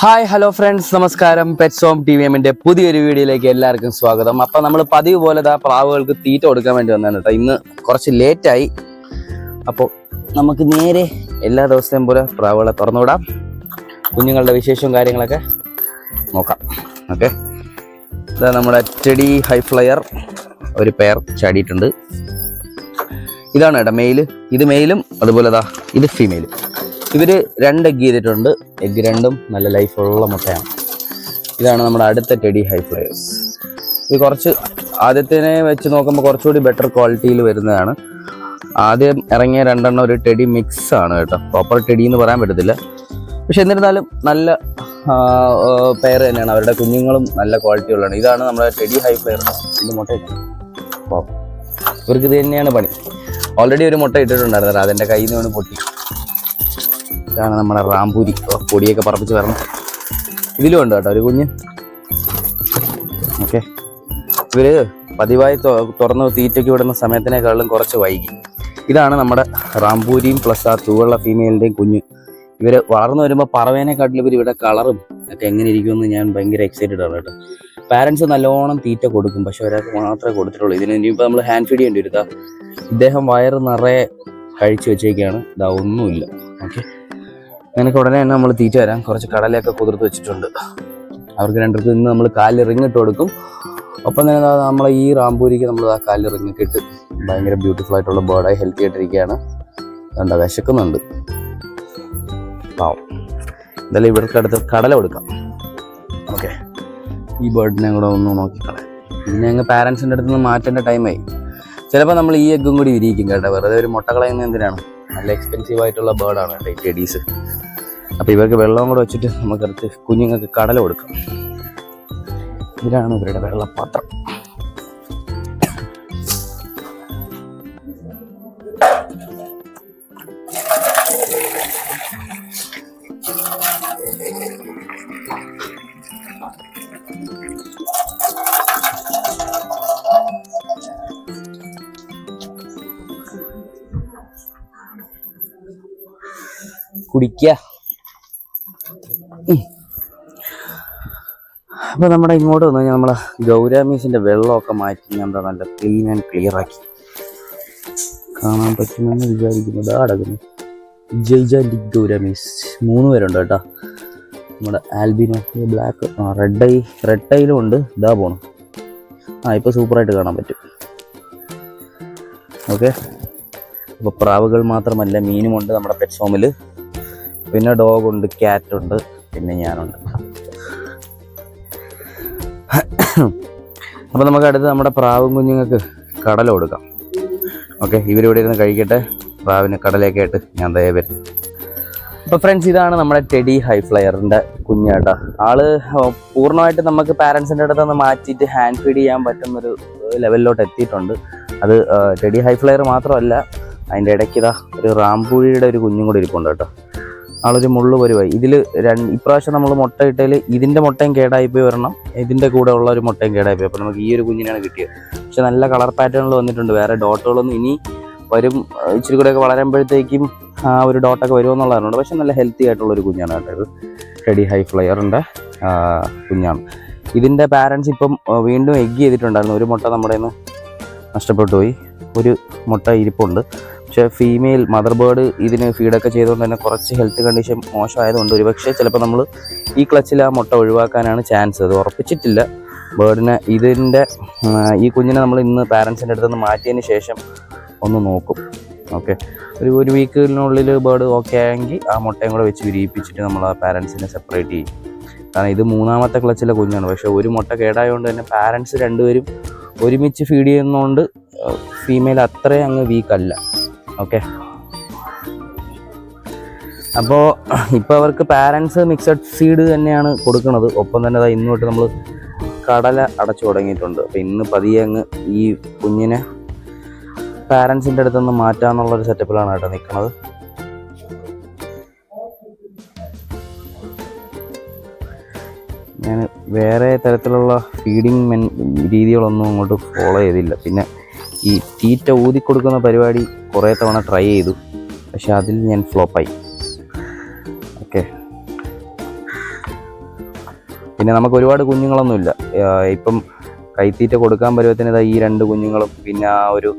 Hi hello friends നമസ്കാരം. Pets home T V എമ്മിന്റെ പുതിയൊരു വീഡിയോയിലേക്ക് എല്ലാവർക്കും സ്വാഗതം. അപ്പൊ നമ്മൾ പതിവ് പോലെ പ്രാവുകൾക്ക് തീറ്റ കൊടുക്കാൻ വേണ്ടി വന്നതാണ് കേട്ടോ ഇന്ന് കുറച്ച് ലേറ്റായി അപ്പോൾ നമുക്ക് നേരെ എല്ലാ ദിവസത്തെയും പോലെ പ്രാവുകളെ തുറന്നുവിടാം. കുഞ്ഞുങ്ങളുടെ വിശേഷവും കാര്യങ്ങളൊക്കെ നോക്കാം. ഓക്കെ ഇതാ നമ്മുടെ ചെടി ഹൈ ഫ്ലയർ ഒരു പെയർ ചാടിയിട്ടുണ്ട്. ഇതാണ് കേട്ടോ മെയിൽ ഇത് മെയിലും അതുപോലെ ദാ ഇത് ഫീമെയിലും ഇവർ രണ്ട് എഗ്ഗ് ചെയ്തിട്ടുണ്ട്. എഗ്ഗ് രണ്ടും നല്ല ലൈഫുള്ള മുട്ടയാണ്. ഇതാണ് നമ്മുടെ അടുത്ത ടെഡി ഹൈ ഫ്ലയേഴ്സ് ഇത് കുറച്ച് ആദ്യത്തിനെ വെച്ച് നോക്കുമ്പോൾ കുറച്ചുകൂടി ബെറ്റർ ക്വാളിറ്റിയിൽ വരുന്നതാണ്. ആദ്യം ഇറങ്ങിയ രണ്ടെണ്ണം ഒരു ടെഡി മിക്സ് ആണ് കേട്ടോ. പ്രോപ്പർ ടെഡി എന്ന് പറയാൻ പറ്റത്തില്ല. പക്ഷെ എന്നിരുന്നാലും നല്ല പെയർ തന്നെയാണ്. അവരുടെ കുഞ്ഞുങ്ങളും നല്ല ക്വാളിറ്റി ഉള്ളതാണ്. ഇതാണ് നമ്മുടെ ടെഡി ഹൈ ഫ്ലയർ ഇത് മുട്ട ഇവർക്ക് ഇത് തന്നെയാണ് പണി. ഓൾറെഡി ഒരു മുട്ട ഇട്ടിട്ടുണ്ടായിരുന്നു. അതിന്റെ കയ്യിൽ നിന്ന് പൊട്ടി. ഇതാണ് നമ്മുടെ റാംപൂരി. പൊടിയൊക്കെ പറപ്പിച്ച് വരണം. ഇതിലും ഉണ്ട് കേട്ടോ ഒരു കുഞ്ഞ്. ഓക്കെ. ഇവർ പതിവായി തുറന്ന് തീറ്റയ്ക്ക് വിടുന്ന സമയത്തിനേക്കാളും കുറച്ച് വൈകി. ഇതാണ് നമ്മുടെ റാംപൂരിയും പ്ലസ് ആ തൂവുള്ള ഫീമെയിലിന്റെയും കുഞ്ഞ്. ഇവർ വളർന്നു വരുമ്പോൾ പറവേനെക്കാട്ടിലും ഇവർ ഇവിടെ കളറും ഒക്കെ എങ്ങനെ ഇരിക്കുമെന്ന് ഞാൻ ഭയങ്കര എക്സൈറ്റഡ് ആണ് കേട്ടോ. പാരൻസ് നല്ലോണം തീറ്റ കൊടുക്കും പക്ഷെ ഒരാൾക്ക് മാത്രമേ കൊടുത്തിട്ടുള്ളൂ. ഇതിന് ഇനിയിപ്പോൾ നമ്മൾ ഹാൻഡ് ഫീഡ് ചെയ്യേണ്ടി വരുത്താം ഇദ്ദേഹം വയറ് നിറയെ കഴിച്ചു വെച്ചേക്കാണ്. ഇതാ ഒന്നുമില്ല. ഓക്കെ. നിനക്ക് ഉടനെ തന്നെ നമ്മൾ തീറ്റ വരാം. കുറച്ച് കടലയൊക്കെ കുതിർത്ത് വെച്ചിട്ടുണ്ട്. അവർക്ക് രണ്ടുപേർക്ക് ഇന്ന് നമ്മൾ കാലിൽ റിങ്ങിട്ട് കൊടുക്കും. ഒപ്പം തന്നെ നമ്മളെ ഈ റാംപൂരിക്ക് നമ്മൾ ആ കാലിൽ റിങ്ങൊക്കെ ഇട്ട് ഭയങ്കര ബ്യൂട്ടിഫുൾ ആയിട്ടുള്ള ബേർഡായി ഹെൽത്തി ആയിട്ടിരിക്കുകയാണ്. കണ്ട വിശക്കുന്നുണ്ട്. പാവം എന്തായാലും ഇവർക്ക് അടുത്ത് കടല കൊടുക്കാം. ഓക്കെ ഈ ബേർഡിനെ കൂടെ ഒന്ന് നോക്കിക്കളയാം. ഇതിനെ ഞങ്ങൾ പാരൻസിന്റെ അടുത്ത് നിന്ന് മാറ്റേണ്ട ടൈമായി ചിലപ്പോൾ നമ്മൾ ഈ എഗ്ഗും കൂടി വിരിയിക്കും കേട്ടോ. വെറുതെ ഒരു മുട്ട കളയുന്നത് എന്തിനാണ്? നല്ല എക്സ്പെൻസീവ് ആയിട്ടുള്ള ബേർഡാണ് കേട്ടോ ഈ ടെഡീസ് അപ്പോൾ ഇവർക്ക് വെള്ളവും കൂടെ വെച്ചിട്ട് നമുക്കടുത്ത് കുഞ്ഞുങ്ങൾക്ക് കടല കൊടുക്കാം. ഇതാണ് ഇവരുടെ വെള്ളപ്പാത്രം. കുടിക്കുക അപ്പോൾ നമ്മുടെ ഇങ്ങോട്ട് വന്നു കഴിഞ്ഞാൽ നമ്മൾ ഗൗരാമീസിന്റെ വെള്ളമൊക്കെ മാറ്റി എന്താ നല്ല ക്ലീൻ ആൻഡ് ക്ലിയർ ആക്കി. കാണാൻ പറ്റുമെന്ന് വിചാരിക്കുന്നു. ഇതാ അടക്കുന്നു. ജയ്ജാന്റി ഗൗരാമീസ്. മൂന്ന് പേരുണ്ട് കേട്ടോ. നമ്മുടെ ആൽബിനോ ബ്ലാക്ക് ആ റെഡ് ഐ റെഡ് ഐയിലും ഉണ്ട്. ഇതാ പോണം. ആ ഇപ്പോൾ സൂപ്പറായിട്ട് കാണാൻ പറ്റും. ഓക്കെ. അപ്പോൾ പ്രാവുകൾ മാത്രമല്ല മീനുമുണ്ട് നമ്മുടെ പെറ്റ് ഫോമിൽ പിന്നെ ഡോഗ് ഉണ്ട് ക്യാറ്റ് ഉണ്ട് പിന്നെ ഞാനുണ്ട്. അപ്പോൾ നമുക്ക് അടുത്ത് നമ്മുടെ പ്രാവും കുഞ്ഞുങ്ങൾക്ക് കടല കൊടുക്കാം. ഓക്കെ ഇവരിവിടെ ഇരുന്ന് കഴിക്കട്ടെ. പ്രാവിന് കടലയൊക്കെ ആയിട്ട് ഞാൻ ദയ വരും. അപ്പോൾ ഫ്രണ്ട്സ് ഇതാണ് നമ്മുടെ ടെഡി ഹൈ ഫ്ലയറിന്റെ കുഞ്ഞേട്ടാ. ആൾ പൂർണമായിട്ട് നമുക്ക് പാരൻസിന്റെ അടുത്ത് നിന്ന് മാറ്റിയിട്ട് ഹാൻഡ് ഫീഡ് ചെയ്യാൻ പറ്റുന്ന ഒരു ലെവലിലോട്ട് എത്തിയിട്ടുണ്ട്. അത് ടെഡി ഹൈ ഫ്ലയർ മാത്രമല്ല അതിന്റെ ഇടയ്ക്ക് ഇതാ ഒരു റാംപൂഴിയുടെ ഒരു കുഞ്ഞും കൂടി ഇരിപ്പുണ്ട് കേട്ടോ. ആളൊരു മുള്ളു പരിവായി ഇതിൽ രണ്ട് ഇപ്രാവശ്യം നമ്മൾ മുട്ട ഇട്ടതിൽ ഇതിന്റെ മുട്ടയും കേടായി പോയി വരണം. ഇതിന്റെ കൂടെ ഉള്ള ഒരു മുട്ടയും കേടായി പോയി അപ്പോൾ നമുക്ക് ഈ ഒരു കുഞ്ഞിനാണ് കിട്ടിയത്. പക്ഷെ നല്ല കളർ പാറ്റേണിൽ വന്നിട്ടുണ്ട്. വേറെ ഡോട്ടുകളൊന്നും ഇനി വരും. ഇച്ചിരി കൂടെയൊക്കെ വളരുമ്പോഴത്തേക്കും ആ ഒരു ഡോട്ടൊക്കെ വരുമെന്നുള്ളതാണ് പക്ഷെ നല്ല ഹെൽത്തി ആയിട്ടുള്ളൊരു കുഞ്ഞാണ് കേട്ടോ റെഡി ഹൈ ഫ്ലയറിന്റെ കുഞ്ഞാണ്. ഇതിന്റെ പാരൻസ് ഇപ്പം വീണ്ടും എഗ് ചെയ്തിട്ടുണ്ടായിരുന്നു. ഒരു മുട്ട നമ്മുടെ നിന്ന് നഷ്ടപ്പെട്ടു പോയി. ഒരു മുട്ട ഇരിപ്പുണ്ട്. പക്ഷേ ഫീമെയിൽ മദർ ബേർഡ് ഇതിന് ഫീഡൊക്കെ ചെയ്തുകൊണ്ട് തന്നെ കുറച്ച് ഹെൽത്ത് കണ്ടീഷൻ മോശമായതുകൊണ്ട് ഒരു പക്ഷേ ചിലപ്പോൾ നമ്മൾ ഈ ക്ലച്ചിൽ ആ മുട്ട ഒഴിവാക്കാനാണ് ചാൻസ് അത് ഉറപ്പിച്ചിട്ടില്ല. ബേർഡിനെ ഇതിന്റെ ഈ കുഞ്ഞിനെ നമ്മൾ ഇന്ന് പാരൻസിന്റെ അടുത്ത് നിന്ന് മാറ്റിയതിന് ശേഷം ഒന്ന് നോക്കും. ഓക്കെ ഒരു ഒരു വീക്കിനുള്ളിൽ ബേർഡ് ഓക്കെ ആയെങ്കിൽ ആ മുട്ടയും കൂടെ വെച്ച് വിരിയിപ്പിച്ചിട്ട് നമ്മൾ ആ പാരൻസിനെ സെപ്പറേറ്റ് ചെയ്യും. കാരണം ഇത് മൂന്നാമത്തെ ക്ലച്ചിലെ കുഞ്ഞാണ്. പക്ഷേ ഒരു മുട്ട കേടായതുകൊണ്ട് തന്നെ പാരൻസ് രണ്ടുപേരും ഒരുമിച്ച് ഫീഡ് ചെയ്യുന്നതുകൊണ്ട് ഫീമെയിൽ അത്രയും അങ്ങ് വീക്കല്ല ഓക്കെ അപ്പോൾ ഇപ്പോൾ അവർക്ക് പാരൻസ് മിക്സഡ് സീഡ് തന്നെയാണ് കൊടുക്കുന്നത്. ഒപ്പം തന്നെ അതാ ഇന്ന് തൊട്ട് നമ്മൾ കടല അടച്ചു തുടങ്ങിയിട്ടുണ്ട്. അപ്പോൾ ഇന്ന് പതിയെ അങ്ങ് ഈ കുഞ്ഞിനെ പാരൻസിന്റെ അടുത്തുനിന്ന് മാറ്റാന്നുള്ളൊരു സെറ്റപ്പിലാണ് കേട്ടോ നിൽക്കുന്നത് ഞാൻ വേറെ തരത്തിലുള്ള ഫീഡിങ് മെൻ രീതികളൊന്നും അങ്ങോട്ട് ഫോളോ ചെയ്തില്ല. പിന്നെ ഈ തീറ്റ ഊതി കൊടുക്കുന്ന പരിപാടി കുറേ തവണ ട്രൈ ചെയ്തു. പക്ഷെ അതിൽ ഞാൻ ഫ്ലോപ്പായി ഓക്കെ പിന്നെ നമുക്ക് ഒരുപാട് കുഞ്ഞുങ്ങളൊന്നുമില്ല ഇപ്പം കൈത്തീറ്റ കൊടുക്കാൻ പരുവത്തിന് ഈ രണ്ട് കുഞ്ഞുങ്ങളും പിന്നെ ആ ഒരു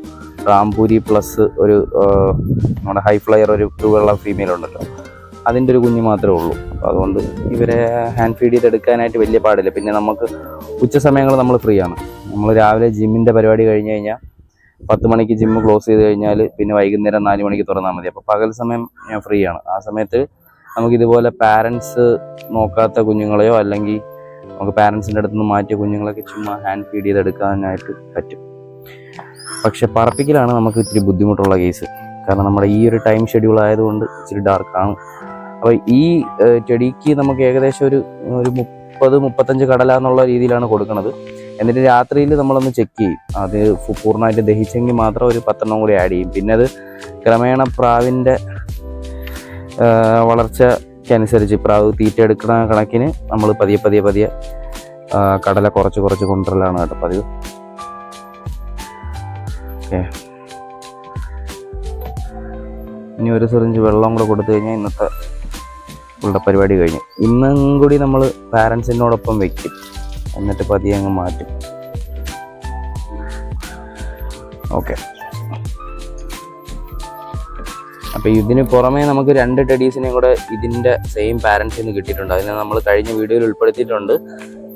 റാംപൂരി പ്ലസ് ഒരു നമ്മുടെ ഹൈ ഫ്ലയർ ഒരു ടൂവെള്ള ഫീമെയിൽ ഉണ്ടല്ലോ അതിന്റെ ഒരു കുഞ്ഞ് മാത്രമേ ഉള്ളൂ. അപ്പോൾ അതുകൊണ്ട് ഇവരെ ഹാൻഡ് ഫീഡ് ചെയ്തെടുക്കാനായിട്ട് വലിയ പാടില്ല. പിന്നെ നമുക്ക് ഉച്ച സമയങ്ങൾ നമ്മൾ ഫ്രീ ആണ്. നമ്മൾ രാവിലെ ജിമ്മിന്റെ പരിപാടി കഴിഞ്ഞ് കഴിഞ്ഞാൽ പത്ത് മണിക്ക് ജിമ്മ് ക്ലോസ് ചെയ്ത് കഴിഞ്ഞാൽ പിന്നെ വൈകുന്നേരം നാല് മണിക്ക് തുറന്നാൽ മതി. അപ്പോൾ പകൽ സമയം ഞാൻ ഫ്രീ ആണ്. ആ സമയത്ത് നമുക്ക് ഇതുപോലെ പാരൻസ് നോക്കാത്ത കുഞ്ഞുങ്ങളെയോ അല്ലെങ്കിൽ നമുക്ക് പാരൻസിന്റെ അടുത്ത് നിന്ന് മാറ്റിയ കുഞ്ഞുങ്ങളൊക്കെ ചുമ്മാ ഹാൻഡ് ഫീഡ് ചെയ്തെടുക്കാനായിട്ട് പറ്റും. പക്ഷെ പറപ്പിക്കലാണ് നമുക്ക് ഇത്തിരി ബുദ്ധിമുട്ടുള്ള കേസ് കാരണം നമ്മുടെ ഈ ഒരു ടൈം ഷെഡ്യൂൾ ആയതുകൊണ്ട് ഇച്ചിരി ഡാർക്കാണ് അപ്പോൾ ഈ ചെടിക്ക് നമുക്ക് ഏകദേശം ഒരു ഒരു മുപ്പത് മുപ്പത്തഞ്ച് കടല എന്നുള്ള രീതിയിലാണ് കൊടുക്കുന്നത് എന്നിട്ട് രാത്രിയിൽ നമ്മളൊന്ന് ചെക്ക് ചെയ്യും. അത് പൂർണമായിട്ട് ദഹിച്ചെങ്കിൽ മാത്രം ഒരു പത്തെണ്ണം കൂടി ആഡ് ചെയ്യും. പിന്നെ അത് ക്രമേണ പ്രാവിന്റെ വളർച്ചയ്ക്കനുസരിച്ച് പ്രാവ് തീറ്റ എടുക്കുന്ന കണക്കിന് നമ്മൾ പതിയെ പതിയെ പതിയെ കടല കുറച്ച് കുറച്ച് കൊണ്ടുവരലാണ് കേട്ടോ പതിവ്. ഓക്കെ. ഇനി ഒരു സിറിഞ്ച് വെള്ളം കൂടെ കൊടുത്തു കഴിഞ്ഞാൽ ഇന്നത്തെ ഉള്ള പരിപാടി കഴിഞ്ഞു. ഇന്നും കൂടി നമ്മൾ പാരൻസിനോടൊപ്പം വെക്കും. എന്നിട്ട് പതിയെ അങ്ങ് മാറ്റും. ഓക്കെ അപ്പോൾ ഇതിന് പുറമേ നമുക്ക് രണ്ട് ടെഡീസിനെയും കൂടെ ഇതിന്റെ സെയിം പാരൻസിൽ നിന്ന് കിട്ടിയിട്ടുണ്ട്. അതിനെ നമ്മൾ കഴിഞ്ഞ വീഡിയോയിൽ ഉൾപ്പെടുത്തിയിട്ടുണ്ട്.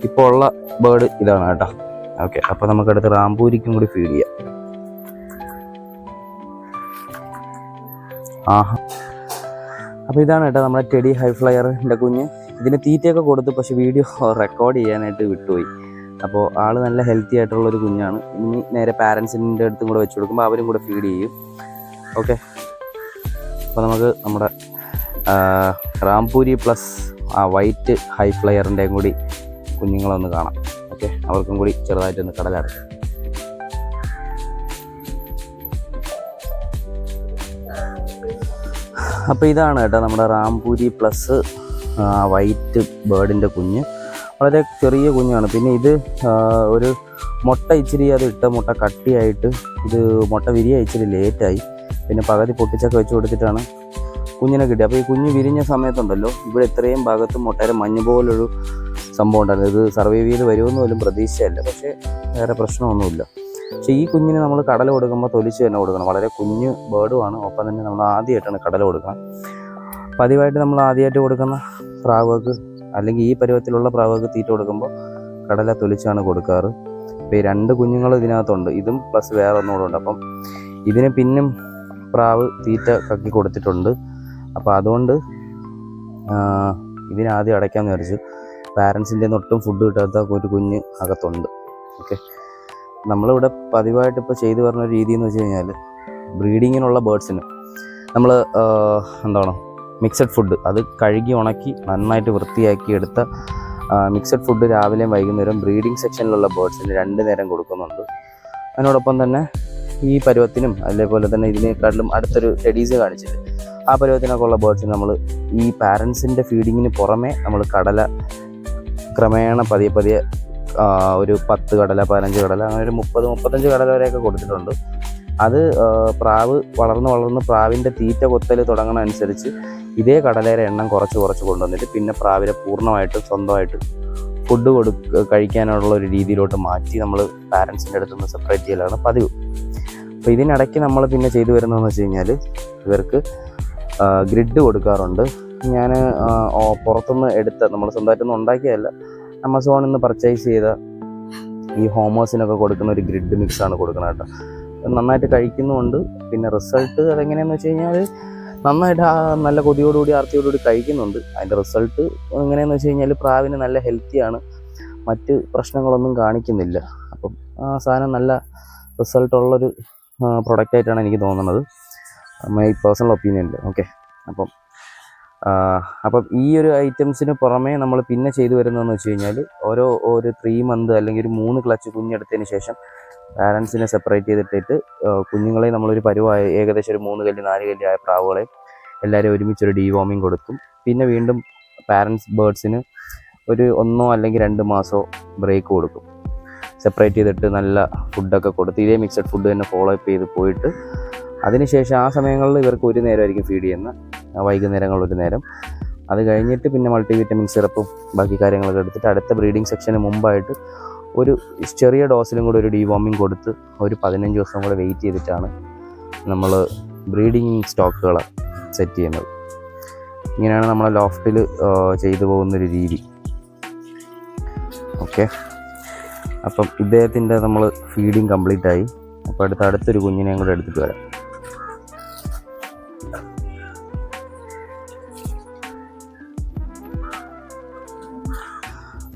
ഇപ്പോൾ ഉള്ള ബേർഡ് ഇതാണ് കേട്ടോ. ഓക്കെ അപ്പോൾ നമുക്കടുത്ത് റാംപൂരിക്കും കൂടി ഫീഡ് ചെയ്യാം. ആഹാ. അപ്പോൾ ഇതാണ് കേട്ടോ നമ്മുടെ ടെഡി ഹൈ ഫ്ലയറിന്റെ കുഞ്ഞ്. ഇതിന് തീറ്റയൊക്കെ കൊടുത്ത് പക്ഷെ വീഡിയോ റെക്കോർഡ് ചെയ്യാനായിട്ട് വിട്ടുപോയി. അപ്പോൾ ആൾ നല്ല ഹെൽത്തി ആയിട്ടുള്ള ഒരു കുഞ്ഞാണ്. ഇനി നേരെ പാരൻസിന്റെ അടുത്തും കൂടെ വെച്ച് കൊടുക്കുമ്പോൾ അവരും കൂടെ ഫീഡ് ചെയ്യും. ഓക്കെ അപ്പോൾ നമുക്ക് നമ്മുടെ റാംപൂരി പ്ലസ് ആ വൈറ്റ് ഹൈ ഫ്ലയറിന്റെയും കൂടി കുഞ്ഞുങ്ങളൊന്ന് കാണാം. ഓക്കെ അവർക്കും കൂടി ചെറുതായിട്ടൊന്ന് കടലടക്കും അപ്പോൾ ഇതാണ് കേട്ടോ നമ്മുടെ റാംപൂരി പ്ലസ് വൈറ്റ് ബേർഡിന്റെ കുഞ്ഞ്. വളരെ ചെറിയ കുഞ്ഞാണ്. പിന്നെ ഇത് ഒരു മുട്ട ഇച്ചിരി അത് ഇട്ട മുട്ട കട്ടിയായിട്ട് ഇത് മുട്ട വിരിയ ഇച്ചിരി ലേറ്റായി പിന്നെ പകുതി പൊട്ടിച്ചൊക്കെ വെച്ച് കൊടുത്തിട്ടാണ് കുഞ്ഞിനെ കിട്ടി അപ്പോൾ ഈ കുഞ്ഞ് വിരിഞ്ഞ സമയത്തുണ്ടല്ലോ ഇവിടെ ഇത്രയും ഭാഗത്ത് മുട്ടയുടെ മഞ്ഞ് പോലൊരു സംഭവം ഉണ്ടായിരുന്നു. ഇത് സർവൈവ് ചെയ്ത് വരുമെന്ന് പോലും പ്രതീക്ഷയല്ല. പക്ഷേ വേറെ പ്രശ്നമൊന്നുമില്ല. പക്ഷേ ഈ കുഞ്ഞിന് നമ്മൾ കടല കൊടുക്കുമ്പോൾ തൊലിച്ച് തന്നെ കൊടുക്കണം. വളരെ കുഞ്ഞ് ബേർഡുമാണ് ഒപ്പം തന്നെ നമ്മൾ ആദ്യമായിട്ടാണ് കടല കൊടുക്കണം പതിവായിട്ട് നമ്മൾ ആദ്യമായിട്ട് കൊടുക്കുന്ന പ്രാവുകൾക്ക് അല്ലെങ്കിൽ ഈ പരുവത്തിലുള്ള പ്രാവുകൾക്ക് തീറ്റ കൊടുക്കുമ്പോൾ കടല തൊലിച്ചാണ് കൊടുക്കാറ്. അപ്പോൾ ഈ രണ്ട് കുഞ്ഞുങ്ങൾ ഇതിനകത്തുണ്ട്. ഇതും പ്ലസ് വേറെ ഒന്നുകൂടെ ഉണ്ട്. അപ്പം ഇതിന് പിന്നും പ്രാവ് തീറ്റ കക്കി കൊടുത്തിട്ടുണ്ട്. അപ്പോൾ അതുകൊണ്ട് ഇതിനാദ്യം അടയ്ക്കാമെന്ന് വിചാരിച്ചു. പാരൻസിന്റെ ഒട്ടും ഫുഡ് കിട്ടാത്ത ഒരു കുഞ്ഞ് അകത്തുണ്ട്. ഓക്കെ നമ്മളിവിടെ പതിവായിട്ട് ഇപ്പോൾ ചെയ്തു പറഞ്ഞ രീതി എന്ന് വെച്ച് കഴിഞ്ഞാൽ ബ്രീഡിങ്ങിനുള്ള ബേഡ്സിന് നമ്മൾ എന്താണ് മിക്സഡ് ഫുഡ് അത് കഴുകി ഉണക്കി നന്നായിട്ട് വൃത്തിയാക്കി എടുത്ത മിക്സഡ് ഫുഡ് രാവിലെയും വൈകുന്നേരം ബ്രീഡിംഗ് സെക്ഷനിലുള്ള ബേർഡ്സിന് രണ്ട് നേരം കൊടുക്കുന്നുണ്ട്. അതിനോടൊപ്പം തന്നെ ഈ പരുവത്തിനും അതേപോലെ തന്നെ ഇതിനേക്കാട്ടിലും അടുത്തൊരു ടെഡീസ് കാണിച്ചിട്ട് ആ പരുവത്തിനൊക്കെ ഉള്ള ബേർഡ്സിന് നമ്മൾ ഈ പാരൻസിന്റെ ഫീഡിങ്ങിന് പുറമെ നമ്മൾ കടല ക്രമേണ പതിയെ പതിയെ ഒരു പത്ത് കടല പതിനഞ്ച് കടല അങ്ങനെ ഒരു മുപ്പത് മുപ്പത്തഞ്ച് കടല വരെയൊക്കെ കൊടുത്തിട്ടുണ്ട്. അത് പ്രാവ് വളർന്ന് വളർന്ന് പ്രാവിന്റെ തീറ്റ കൊത്തൽ തുടങ്ങണ അനുസരിച്ച് ഇതേ കടലയുടെ എണ്ണം കുറച്ച് കുറച്ച് കൊണ്ടുവന്നിട്ട് പിന്നെ പ്രാവിനെ പൂർണമായിട്ട് സ്വന്തമായിട്ട് ഫുഡ് കൊടു കഴിക്കാനുള്ള ഒരു രീതിയിലോട്ട് മാറ്റി നമ്മൾ പാരൻസിന്റെ അടുത്ത് നിന്ന് സെപ്പറേറ്റ് ചെയ്യലാണ് പതിവ്. അപ്പോൾ ഇതിനിടയ്ക്ക് നമ്മൾ പിന്നെ ചെയ്തു വരുന്നതെന്ന് വെച്ച് കഴിഞ്ഞാൽ ഇവർക്ക് ഗ്രിഡ് കൊടുക്കാറുണ്ട്. ഞാൻ പുറത്തുനിന്ന് എടുത്ത നമ്മൾ സ്വന്തമായിട്ടൊന്നും ഉണ്ടാക്കിയതല്ല. ആമസോണിൽ നിന്ന് പർച്ചേസ് ചെയ്ത ഈ ഹോമോസിനൊക്കെ കൊടുക്കുന്ന ഒരു ഗ്രിഡ് മിക്സാണ് കൊടുക്കുന്നത് കേട്ടോ. നന്നായിട്ട് കഴിക്കുന്നുമുണ്ട്. പിന്നെ റിസൾട്ട് അതെങ്ങനെയാണെന്ന് വെച്ച് കഴിഞ്ഞാൽ നന്നായിട്ട് ആ നല്ല കൊതിയോടുകൂടി ആർത്തിയോടുകൂടി കഴിക്കുന്നുണ്ട്. അതിന്റെ റിസൾട്ട് എങ്ങനെയാണെന്ന് വെച്ച് കഴിഞ്ഞാൽ പ്രാവിന് നല്ല ഹെൽത്തിയാണ് മറ്റ് പ്രശ്നങ്ങളൊന്നും കാണിക്കുന്നില്ല. അപ്പം ആ സാധനം നല്ല റിസൾട്ടുള്ളൊരു പ്രൊഡക്റ്റായിട്ടാണ് എനിക്ക് തോന്നുന്നത്. മൈ പേഴ്സണൽ ഒപ്പീനിയനിൽ ഓക്കെ അപ്പം അപ്പം ഈ ഒരു ഐറ്റംസിന് പുറമേ നമ്മൾ പിന്നെ ചെയ്തു വരുന്നതെന്ന് വെച്ച് കഴിഞ്ഞാൽ ഓരോ ഒരു ത്രീ മന്ത് അല്ലെങ്കിൽ ഒരു മൂന്ന് ക്ലച്ച് കുഞ്ഞെടുത്തതിന് ശേഷം പാരൻസിനെ സെപ്പറേറ്റ് ചെയ്തിട്ടിട്ട് കുഞ്ഞുങ്ങളെ നമ്മളൊരു പരുവായ ഏകദേശം ഒരു മൂന്ന് കല്ലി നാല് കല്ല് ആയ പ്രാവുകളെ എല്ലാവരും ഒരുമിച്ചൊരു ഡീവോമിങ് കൊടുക്കും. പിന്നെ വീണ്ടും പാരൻസ് ബേർഡ്സിന് ഒരു ഒന്നോ അല്ലെങ്കിൽ രണ്ട് മാസമോ ബ്രേക്ക് കൊടുക്കും. സെപ്പറേറ്റ് ചെയ്തിട്ട് നല്ല ഫുഡൊക്കെ കൊടുത്ത് ഇതേ മിക്സഡ് ഫുഡ് തന്നെ ഫോളോ അപ്പ് ചെയ്ത് പോയിട്ട് അതിനുശേഷം ആ സമയങ്ങളിൽ ഇവർക്ക് ഒരു നേരമായിരിക്കും ഫീഡ് ചെയ്യുന്ന വൈകുന്നേരങ്ങളൊരു ഒരു നേരം. അത് കഴിഞ്ഞിട്ട് പിന്നെ മൾട്ടി വിറ്റമിൻ സിറപ്പും ബാക്കി കാര്യങ്ങളൊക്കെ എടുത്തിട്ട് അടുത്ത ബ്രീഡിംഗ് സെക്ഷന് മുമ്പായിട്ട് ഒരു ചെറിയ ഡോസിലും കൂടെ ഒരു ഡീവോമിങ് കൊടുത്ത് ഒരു പതിനഞ്ച് ദിവസം കൂടെ വെയിറ്റ് ചെയ്തിട്ടാണ് നമ്മൾ ബ്രീഡിങ് സ്റ്റോക്കുകൾ സെറ്റ് ചെയ്യുന്നത്. ഇങ്ങനെയാണ് നമ്മളെ ലോഫ്റ്റിൽ ചെയ്തു പോകുന്നൊരു രീതി. ഓക്കെ. അപ്പം ഇദ്ദേഹത്തിന്റെ നമ്മൾ ഫീഡിങ് കംപ്ലീറ്റ് ആയി അപ്പോൾ അടുത്ത അടുത്തൊരു കുഞ്ഞിനെയും കൂടെ എടുത്തിട്ട് വരാം.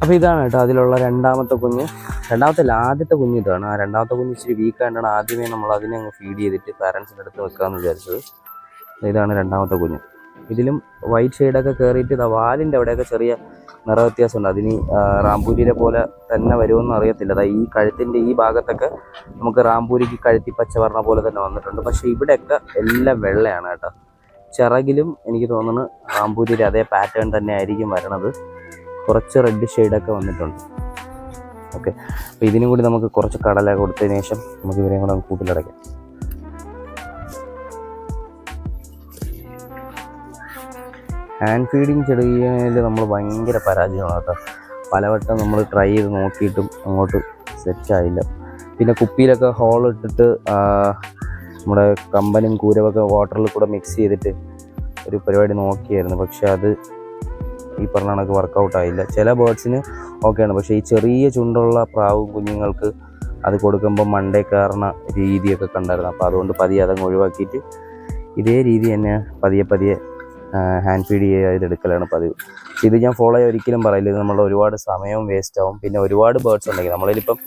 അപ്പോൾ ഇതാണ് കേട്ടോ അതിലുള്ള രണ്ടാമത്തെ കുഞ്ഞ്. രണ്ടാമത്തെ അല്ല ആദ്യത്തെ കുഞ്ഞ് ഇതാണ്. ആ രണ്ടാമത്തെ കുഞ്ഞ് ഇച്ചിരി വീക്ക് ആയിട്ടാണ് ആദ്യമേ നമ്മൾ അതിനെ അങ്ങ് ഫീഡ് ചെയ്തിട്ട് പാരൻസിന്റെ അടുത്ത് വെക്കാമെന്ന് വിചാരിച്ചത്. ഇതാണ് രണ്ടാമത്തെ കുഞ്ഞ്. ഇതിലും വൈറ്റ് ഷെയ്ഡൊക്കെ കയറിയിട്ട് ഇതാ വാലിന്റെ അവിടെയൊക്കെ ചെറിയ നിറ വ്യത്യാസമുണ്ട്. അതിന് റാംപൂരിയിലെ റാംപൂരിയെ പോലെ തന്നെ വരുമെന്ന് അറിയത്തില്ല. അതായത് ഈ കഴുത്തിന്റെ ഈ ഭാഗത്തൊക്കെ നമുക്ക് റാംപൂരിക്ക് കഴുത്തി പച്ച പോലെ തന്നെ വന്നിട്ടുണ്ട്. പക്ഷേ ഇവിടെയൊക്കെ എല്ലാം വെള്ളയാണ് കേട്ടോ. ചിറകിലും എനിക്ക് തോന്നുന്നു റാംപൂരിയുടെ അതേ പാറ്റേൺ തന്നെ ആയിരിക്കും വരണത്. കുറച്ച് റെഡ് ഷെയ്ഡൊക്കെ വന്നിട്ടുണ്ട്. ഓക്കെ അപ്പോൾ ഇതിനും കൂടി നമുക്ക് കുറച്ച് കടല കൊടുത്തതിന് ശേഷം നമുക്ക് ഇവരെയും കൂടെ നമുക്ക് കൂട്ടിലടയ്ക്കാം ഹാൻഡ് ഫീഡിങ് ചെടിയിൽ നമ്മൾ ഭയങ്കര പരാജയമാണ് കേട്ടോ. പലവട്ടം നമ്മൾ ട്രൈ ചെയ്ത് നോക്കിയിട്ടും അങ്ങോട്ട് സെറ്റായില്ല പിന്നെ കുപ്പിയിലൊക്കെ ഹോൾ ഇട്ടിട്ട് നമ്മുടെ കമ്പനും കൂരവൊക്കെ വാട്ടറിൽ കൂടെ മിക്സ് ചെയ്തിട്ട് ഒരു പരിപാടി നോക്കിയായിരുന്നു. പക്ഷെ അത് ഈ പറഞ്ഞ കണക്ക് വർക്കൗട്ട് ആയില്ല. ചില ബേർഡ്സിന് ഓക്കെയാണ് പക്ഷേ ഈ ചെറിയ ചുണ്ടുള്ള പ്രാവും കുഞ്ഞുങ്ങൾക്ക് അത് കൊടുക്കുമ്പോൾ മണ്ടേ കയറുന്ന രീതിയൊക്കെ കണ്ടായിരുന്നു. അപ്പോൾ അതുകൊണ്ട് പതിയെ അതങ്ങ് ഒഴിവാക്കിയിട്ട് ഇതേ രീതി തന്നെ പതിയെ പതിയെ ഹാൻഡ് ഫീഡ് ചെയ്തെടുക്കലാണ് പതിവ്. ഇത് ഞാൻ ഫോളോ ചെയ്യാൻ ഒരിക്കലും പറയില്ല. ഇത് നമ്മൾ ഒരുപാട് സമയവും വേസ്റ്റ് ആവും. പിന്നെ ഒരുപാട് ബേർഡ്സ് ഉണ്ടെങ്കിൽ നമ്മളിതിപ്പം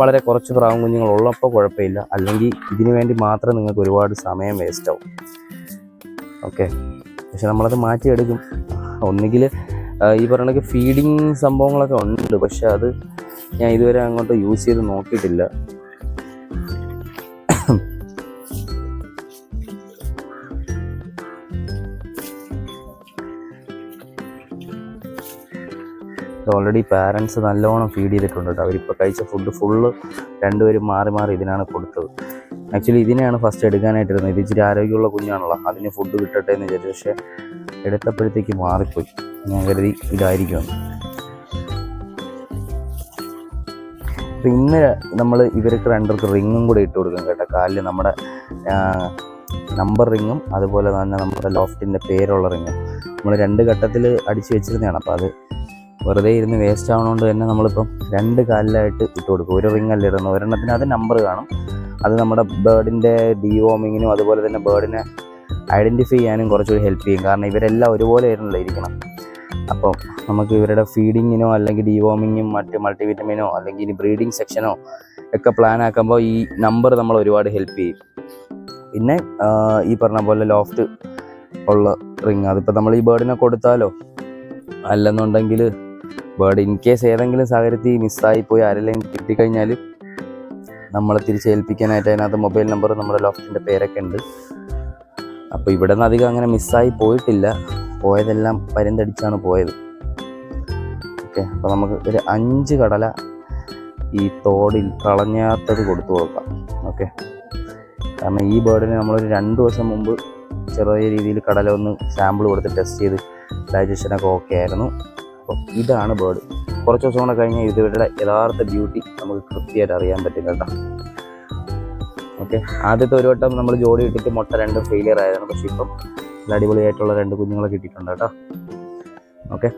വളരെ കുറച്ച് പ്രാവും കുഞ്ഞുങ്ങൾ ഉള്ളപ്പോൾ കുഴപ്പമില്ല. അല്ലെങ്കിൽ ഇതിനു വേണ്ടി മാത്രം നിങ്ങൾക്ക് ഒരുപാട് സമയം വേസ്റ്റ് ആവും. ഓക്കെ പക്ഷെ നമ്മളത് മാറ്റിയെടുക്കും. ഒന്നുകിൽ ഈ പറഞ്ഞ ഫീഡിങ് സംഭവങ്ങളൊക്കെ ഉണ്ട്. പക്ഷെ അത് ഞാൻ ഇതുവരെ അങ്ങോട്ട് യൂസ് ചെയ്ത് നോക്കിയിട്ടില്ല. ഓൾറെഡി പാരൻസ് നല്ലോണം ഫീഡ് ചെയ്തിട്ടുണ്ട് കേട്ടോ. അവരിപ്പോൾ കഴിച്ച ഫുഡ് ഫുള്ള് രണ്ടുപേരും മാറി മാറി ഇതിനാണ് കൊടുത്തത്. ആക്ച്വലി ഇതിനെയാണ് ഫസ്റ്റ് എടുക്കാനായിട്ടിരുന്നത്. ഇത് ഇച്ചിരി ആരോഗ്യമുള്ള കുഞ്ഞാണല്ലോ. അതിന് ഫുഡ് കിട്ടട്ടെ എന്ന് വിചാരിച്ചു. പക്ഷേ എടുത്തപ്പോഴത്തേക്ക് മാറിപ്പോയി. ഞാൻ കരുതി ഇതായിരിക്കും. അപ്പം ഇന്ന് നമ്മൾ ഇവർക്ക് രണ്ടർക്ക് റിങ്ങും കൂടെ ഇട്ട് കൊടുക്കും കേട്ടോ. കാലിൽ നമ്മുടെ നമ്പർ റിങ്ങും അതുപോലെ തന്നെ നമ്മുടെ ലോഫ്റ്റിന്റെ പേരുള്ള റിങ്ങും. നമ്മൾ രണ്ട് ഘട്ടത്തിൽ അടിച്ചു വെച്ചിരുന്നതാണ്. അപ്പോൾ അത് വെറുതെ ഇരുന്ന് വേസ്റ്റ് ആവണോണ്ട് തന്നെ നമ്മളിപ്പം രണ്ട് കാലിലായിട്ട് ഇട്ട് കൊടുക്കും. ഒരു റിങ് അല്ല ഇടുന്നത്. ഒരെണ്ണത്തിന് അത് നമ്പർ കാണും. അത് നമ്മുടെ ബേർഡിന്റെ ഡിവോമിങ്ങിനും അതുപോലെ തന്നെ ബേർഡിനെ ഐഡന്റിഫൈ ചെയ്യാനും കുറച്ചുകൂടി ഹെൽപ്പ് ചെയ്യും. കാരണം ഇവരെല്ലാം ഒരുപോലെ ആയിരുന്നല്ലോ ഇരിക്കണം. അപ്പം നമുക്ക് ഇവരുടെ ഫീഡിങ്ങിനോ അല്ലെങ്കിൽ ഡിവോമിങ്ങും മറ്റ് മൾട്ടിവിറ്റമിനോ അല്ലെങ്കിൽ ഇനി ബ്രീഡിങ് സെക്ഷനോ ഒക്കെ പ്ലാൻ ആക്കുമ്പോൾ ഈ നമ്പർ നമ്മൾ ഒരുപാട് ഹെൽപ്പ് ചെയ്യും. പിന്നെ ഈ പറഞ്ഞ പോലെ ലോഫ്റ്റ് ഉള്ള റിങ് അതിപ്പോൾ നമ്മൾ ഈ ബേർഡിനെ കൊടുത്താലോ? അല്ലെന്നുണ്ടെങ്കിൽ ബേർഡ് ഇൻ കേസ് ഏതെങ്കിലും സാഹചര്യത്തിൽ മിസ്സായി പോയി ആരെങ്കിലും കിട്ടിക്കഴിഞ്ഞാൽ നമ്മളെ തിരിച്ചേൽപ്പിക്കാനായിട്ട് അതിനകത്ത് മൊബൈൽ നമ്പർ നമ്മുടെ ലോഫ്റ്റിന്റെ പേരൊക്കെ ഉണ്ട്. അപ്പോൾ ഇവിടെ നിന്ന് അധികം അങ്ങനെ മിസ്സായി പോയിട്ടില്ല. പോയതെല്ലാം പരുന്തടിച്ചാണ് പോയത്. ഓക്കെ അപ്പോൾ നമുക്ക് ഒരു അഞ്ച് കടല ഈ തോടിൽ കളഞ്ഞാത്തത് കൊടുത്തു നോക്കാം. ഓക്കെ കാരണം ഈ ബേർഡിന് നമ്മളൊരു രണ്ട് ദിവസം മുമ്പ് ചെറിയ രീതിയിൽ കടല ഒന്ന് സാമ്പിൾ കൊടുത്ത് ടെസ്റ്റ് ചെയ്ത് ഡൈജഷനൊക്കെ ഓക്കെ ആയിരുന്നു. അപ്പോൾ ഇതാണ് ബേർഡ്. കുറച്ച് ദിവസം കൂടെ കഴിഞ്ഞാൽ ഇവരുടെ യഥാർത്ഥ ബ്യൂട്ടി നമുക്ക് കൃത്യമായിട്ട് അറിയാൻ പറ്റും കേട്ടോ. ഓക്കെ? ആദ്യത്തെ ഒരു വട്ടം നമ്മൾ ജോഡി ഇട്ടിട്ട് മുട്ട രണ്ടും ഫെയിലിയർ ആയതാണ്. പക്ഷെ ഇപ്പം നല്ല അടിപൊളിയായിട്ടുള്ള രണ്ട് കുഞ്ഞുങ്ങളെ കിട്ടിയിട്ടുണ്ട് കേട്ടോ. ഓക്കെ?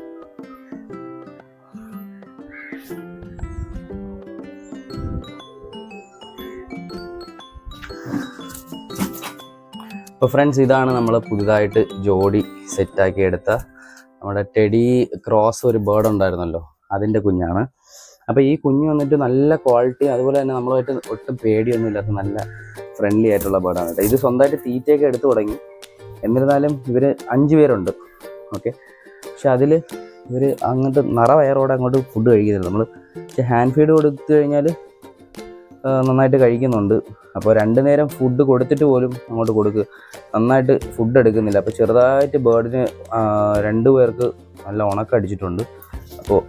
അപ്പോൾ ഫ്രണ്ട്സ് ഇതാണ് നമ്മൾ പുതുതായിട്ട് ജോഡി സെറ്റാക്കി എടുത്ത നമ്മുടെ ടെഡി ക്രോസ് ഒരു ബേർഡ് ഉണ്ടായിരുന്നല്ലോ. അതിന്റെ കുഞ്ഞാണ്. അപ്പോൾ ഈ കുഞ്ഞ് വന്നിട്ട് നല്ല ക്വാളിറ്റി അതുപോലെ തന്നെ നമ്മളുമായിട്ട് ഒട്ടും പേടിയൊന്നും ഇല്ലാത്ത നല്ല ഫ്രണ്ട്ലി ആയിട്ടുള്ള ബേർഡാണ് കേട്ടോ. ഇത് സ്വന്തമായിട്ട് തീറ്റയൊക്കെ എടുത്തു തുടങ്ങി. എന്നിരുന്നാലും ഇവർ അഞ്ച് പേരുണ്ട്. ഓക്കെ പക്ഷെ അതിൽ ഇവർ അങ്ങോട്ട് നിറ വയറോടെ അങ്ങോട്ട് ഫുഡ് കഴിക്കുന്നില്ല. നമ്മൾ ഹാൻഡ് ഫീഡ് കൊടുത്തു കഴിഞ്ഞാൽ നന്നായിട്ട് കഴിക്കുന്നുണ്ട്. അപ്പോൾ രണ്ട് നേരം ഫുഡ് കൊടുത്തിട്ട് പോലും അങ്ങോട്ട് കൊടുക്കുക നന്നായിട്ട് ഫുഡ് എടുക്കുന്നില്ല. അപ്പോൾ ചെറുതായിട്ട് ബേർഡിന് രണ്ട് പേർക്ക് നല്ല ഉണക്കടിച്ചിട്ടുണ്ട്. അപ്പോൾ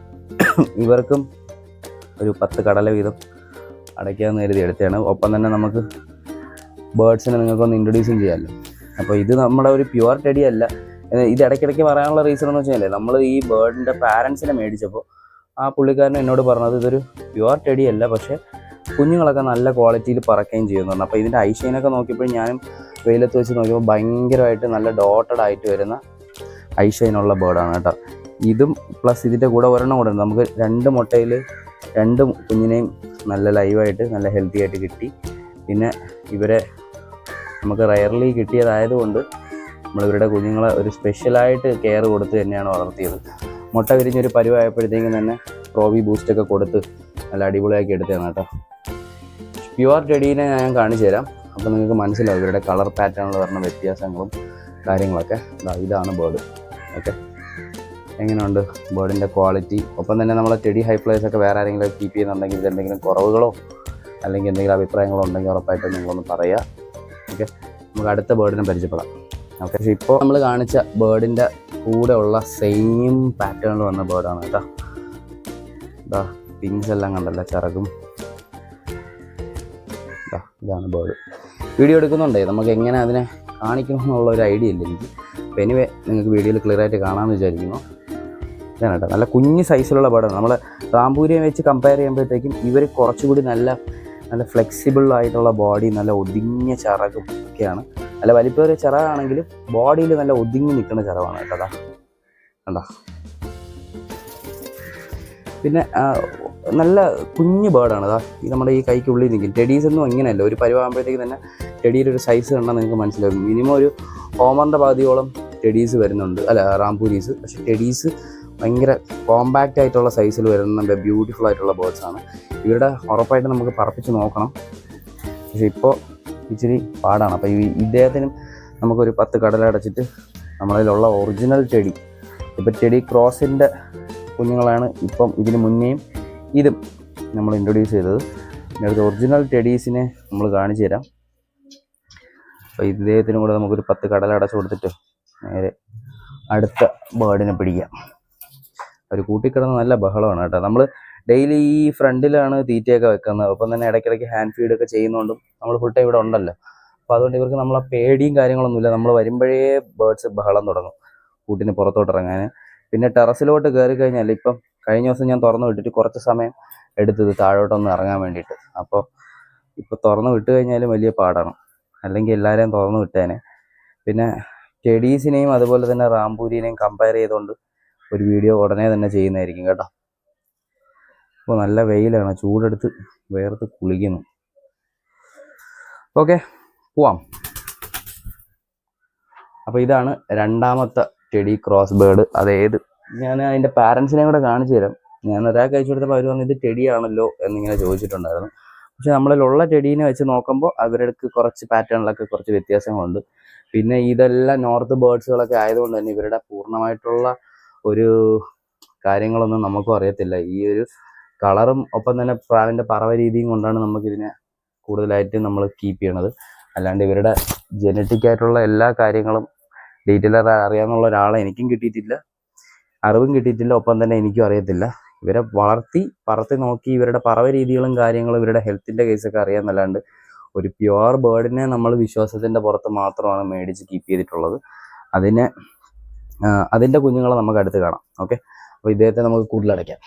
ഇവർക്കും ഒരു പത്ത് കടല വീതം അടയ്ക്കാമെന്ന് കരുതി എടുത്തതാണ്. ഒപ്പം തന്നെ നമുക്ക് ബേർഡ്സിനെ നിങ്ങൾക്കൊന്ന് ഇൻട്രൊഡ്യൂസും ചെയ്യാമല്ലോ അപ്പോൾ ഇത് നമ്മുടെ ഒരു പ്യുവർ ടെഡി അല്ല. ഇത് ഇടയ്ക്കിടയ്ക്ക് പറയാനുള്ള റീസൺ എന്ന് വെച്ചാൽ നമ്മൾ ഈ ബേർഡിന്റെ പാരൻസിനെ മേടിച്ചപ്പോൾ ആ പുള്ളിക്കാരൻ എന്നോട് പറഞ്ഞത് ഇതൊരു പ്യുവർ ടെഡി അല്ല പക്ഷേ കുഞ്ഞുങ്ങളൊക്കെ നല്ല ക്വാളിറ്റിയിൽ പറക്കുകയും ചെയ്യുന്നുണ്ട് അപ്പോൾ ഇതിന്റെ ഐഷൈനൊക്കെ നോക്കിയപ്പോൾ ഞാനും വെയിലത്ത് വെച്ച് നോക്കിയപ്പോൾ ഭയങ്കരമായിട്ട് നല്ല ഡോട്ടഡ് ആയിട്ട് വരുന്ന ഐഷൈനുള്ള ബേർഡാണ് കേട്ടോ. ഇതും പ്ലസ് ഇതിന്റെ കൂടെ ഒരെണ്ണം കൂടെ നമുക്ക് രണ്ട് മുട്ടയിൽ രണ്ട് കുഞ്ഞിനെയും നല്ല ലൈവായിട്ട് നല്ല ഹെൽത്തി ആയിട്ട് കിട്ടി. പിന്നെ ഇവരെ നമുക്ക് റയർലി കിട്ടിയതായതുകൊണ്ട് നമ്മൾ ഇവരുടെ കുഞ്ഞുങ്ങളെ ഒരു സ്പെഷ്യലായിട്ട് കെയർ കൊടുത്ത് തന്നെയാണ് വളർത്തിയത്. മുട്ട വിരിഞ്ഞൊരു പരിവായപ്പോഴത്തേക്കും തന്നെ പ്രോബി ബൂസ്റ്റൊക്കെ കൊടുത്ത് നല്ല അടിപൊളിയാക്കി എടുത്തതാണ് കേട്ടോ. പ്യുവർ ടെഡീനെ ഞാൻ കാണിച്ചു തരാം. അപ്പോൾ നിങ്ങൾക്ക് മനസ്സിലാവും ഇവരുടെ കളർ പാറ്റേണിൽ വരുന്ന വ്യത്യാസങ്ങളും കാര്യങ്ങളൊക്കെ. ഇതാണ് ബേർഡ് ഓക്കെ എങ്ങനെയുണ്ട്? ബേർഡിന്റെ ക്വാളിറ്റി. ഒപ്പം തന്നെ നമ്മളെ ടെഡി ഹൈ ഫ്ലൈസ് ഒക്കെ വേറെ ആരെങ്കിലും കീപ്പ് ചെയ്യുന്നുണ്ടെങ്കിൽ ഇതെന്തെങ്കിലും കുറവുകളോ അല്ലെങ്കിൽ എന്തെങ്കിലും അഭിപ്രായങ്ങളോ ഉണ്ടെങ്കിൽ ഉറപ്പായിട്ടും നിങ്ങളൊന്ന് പറയുക. ഓക്കെ? നമുക്ക് അടുത്ത ബേർഡിനെ പരിചയപ്പെടാം. ഓക്കെ? പക്ഷേ ഇപ്പോൾ നമ്മൾ കാണിച്ച ബേർഡിന്റെ കൂടെ ഉള്ള സെയിം പാറ്റേണിൽ വന്ന ബേർഡാണ് കേട്ടോ. ഇതാ പിങ്സ് എല്ലാം കണ്ടല്ലോ ചിറകും? ഇതാ ഇതാണ് ബേർഡ് വീഡിയോ എടുക്കുന്നുണ്ടേ? നമുക്ക് എങ്ങനെ അതിനെ കാണിക്കണമെന്നുള്ള ഒരു ഐഡിയ ഇല്ല എനിക്ക്. അപ്പോൾ എനിവേ നിങ്ങൾക്ക് വീഡിയോയിൽ ക്ലിയർ ആയിട്ട് കാണാമെന്ന് വിചാരിക്കുന്നു. ഇതാണ് കേട്ടോ നല്ല കുഞ്ഞ് സൈസിലുള്ള ബേഡാണ് നമ്മൾ റാംപൂരിയെ വെച്ച് കമ്പയർ ചെയ്യുമ്പോഴത്തേക്കും ഇവർ കുറച്ചുകൂടി നല്ല നല്ല ഫ്ലെക്സിബിൾ ആയിട്ടുള്ള ബോഡി നല്ല ഒതുങ്ങിയ ചിറകും ഒക്കെയാണ് നല്ല വലിപ്പേറിയ ചിറകാണെങ്കിലും ബോഡിയിൽ നല്ല ഒതുങ്ങി നിൽക്കുന്ന ചിറവാണ് കേട്ടോ കണ്ടോ? പിന്നെ നല്ല കുഞ്ഞു ബേർഡാണ് അതാ ഈ നമ്മുടെ ഈ കൈക്കുള്ളിൽ നിൽക്കും. ടെഡീസ് ഒന്നും ഇങ്ങനെയല്ല. ഒരു പരിവാകുമ്പോഴത്തേക്ക് തന്നെ ടെഡിയുടെ ഒരു സൈസ് കണ്ടാൽ നിങ്ങൾക്ക് മനസ്സിലാവും. മിനിമം ഒരു ഹോമറിന്റെ പകുതിയോളം ടെഡീസ് വരുന്നുണ്ട്. അല്ല റാംപൂരീസ്. പക്ഷെ ടെഡീസ് ഭയങ്കര കോമ്പാക്റ്റ് ആയിട്ടുള്ള സൈസിൽ വരുന്ന ബ്യൂട്ടിഫുൾ ആയിട്ടുള്ള ബേർഡ്സ് ആണ്. ഇവരുടെ ഉറപ്പായിട്ട് നമുക്ക് പറപ്പിച്ച് നോക്കണം. പക്ഷേ ഇപ്പോൾ ഇച്ചിരി പാടാണ്. അപ്പോൾ ഈ ഇദ്ദേഹത്തിനും നമുക്കൊരു പത്ത് കടലടച്ചിട്ട് നമ്മളതിലുള്ള ഒറിജിനൽ ചെടി. ഇപ്പോൾ ചെടി ക്രോസിന്റെ കുഞ്ഞുങ്ങളാണ്. ഇപ്പം ഇതിന് മുന്നേയും ഇതും നമ്മൾ ഇൻട്രൊഡ്യൂസ് ചെയ്തത്. അടുത്ത ഒറിജിനൽ ടെഡീസിനെ നമ്മൾ കാണിച്ചു തരാം. അപ്പോൾ ഇദ്ദേഹത്തിനും കൂടെ നമുക്കൊരു പത്ത് കടലടച്ച് കൊടുത്തിട്ട് നേരെ അടുത്ത ബേർഡിനെ പിടിക്കാം. ഒരു കൂട്ടിക്കിടന്ന് നല്ല ബഹളമാണ് കേട്ടോ. നമ്മൾ ഡെയിലി ഈ ഫ്രണ്ടിലാണ് തീറ്റയൊക്കെ വെക്കുന്നത്. അപ്പം തന്നെ ഇടയ്ക്കിടയ്ക്ക് ഹാൻഡ് ഫീഡൊക്കെ ചെയ്യുന്നതുകൊണ്ടും നമ്മൾ ഫുൾ ടൈം ഇവിടെ ഉണ്ടല്ലോ. അപ്പോൾ അതുകൊണ്ട് ഇവർക്ക് നമ്മളെ പേടിയും കാര്യങ്ങളൊന്നുമില്ല. നമ്മൾ വരുമ്പോഴേ ബേർഡ്സ് ബഹളം തുടങ്ങും കൂട്ടിന് പുറത്തോട്ട് ഇറങ്ങാൻ പിന്നെ ടെറസിലോട്ട് കയറി കഴിഞ്ഞാൽ ഇപ്പം കഴിഞ്ഞ ദിവസം ഞാൻ തുറന്നു വിട്ടിട്ട് കുറച്ച് സമയം എടുത്തത് താഴോട്ടൊന്ന് ഇറങ്ങാൻ വേണ്ടിയിട്ട്. അപ്പോൾ ഇപ്പോൾ തുറന്നു വിട്ട് കഴിഞ്ഞാലും വലിയ പാടാണ്. അല്ലെങ്കിൽ എല്ലാവരെയും തുറന്നു വിട്ടേനെ. പിന്നെ ടെഡീസിനെയും അതുപോലെ തന്നെ റാംപൂരിനെയും കമ്പയർ ചെയ്തുകൊണ്ട് ഒരു വീഡിയോ ഉടനെ തന്നെ ചെയ്യുന്നതായിരിക്കും കേട്ടോ. അപ്പോൾ നല്ല വെയിലാണ് ചൂടെടുത്ത് വേർത്ത് കുളിക്കുന്നു. ഓക്കെ പോവാം. അപ്പോൾ ഇതാണ് രണ്ടാമത്തെ ടെഡി ക്രോസ് ബേർഡ് അതേത് ഞാൻ അതിന്റെ പാരൻസിനെ കൂടെ കാണിച്ചു തരാം. ഞാൻ ഒരാൾക്ക് അയച്ചു കൊടുത്തപ്പോൾ അവർ പറഞ്ഞു ഇത് ടെഡി ആണല്ലോ എന്നിങ്ങനെ ചോദിച്ചിട്ടുണ്ടായിരുന്നു. പക്ഷെ നമ്മളിലുള്ള ടെഡീനെ വെച്ച് നോക്കുമ്പോൾ അവർക്ക് കുറച്ച് പാറ്റേണിലൊക്കെ കുറച്ച് വ്യത്യാസങ്ങളുണ്ട്. പിന്നെ ഇതെല്ലാം നോർത്ത് ബേർഡ്സുകളൊക്കെ ആയതുകൊണ്ട് തന്നെ ഇവരുടെ പൂർണമായിട്ടുള്ള ഒരു കാര്യങ്ങളൊന്നും നമുക്കും അറിയത്തില്ല. ഈ ഒരു കളറും ഒപ്പം തന്നെ പ്രാവിന്റെ പറവ രീതിയും കൊണ്ടാണ് നമുക്കിതിനെ കൂടുതലായിട്ട് നമ്മൾ കീപ്പ് ചെയ്യണത്. അല്ലാണ്ട് ഇവരുടെ ജനറ്റിക് ആയിട്ടുള്ള എല്ലാ കാര്യങ്ങളും ഡീറ്റെയിൽ അറിയാമെന്നുള്ള ഒരാളെ എനിക്കും കിട്ടിയിട്ടില്ല. അറിവും കിട്ടിയിട്ടില്ല ഒപ്പം തന്നെ എനിക്കും അറിയത്തില്ല. ഇവരെ വളർത്തി പറത്തി നോക്കി ഇവരുടെ പറവ രീതികളും കാര്യങ്ങളും ഇവരുടെ ഹെൽത്തിന്റെ കേസൊക്കെ അറിയാമെന്നല്ലാണ്ട് ഒരു പ്യുവർ ബേർഡിനെ നമ്മൾ വിശ്വാസത്തിന്റെ പുറത്ത് മാത്രമാണ് മേടിച്ച് കീപ്പ് ചെയ്തിട്ടുള്ളത്. അതിനെ അതിന്റെ കുഞ്ഞുങ്ങളെ നമുക്ക് അടുത്ത് കാണാം. ഓക്കെ അപ്പോൾ ഇദ്ദേഹത്തെ നമുക്ക് കൂടുതലടയ്ക്കാം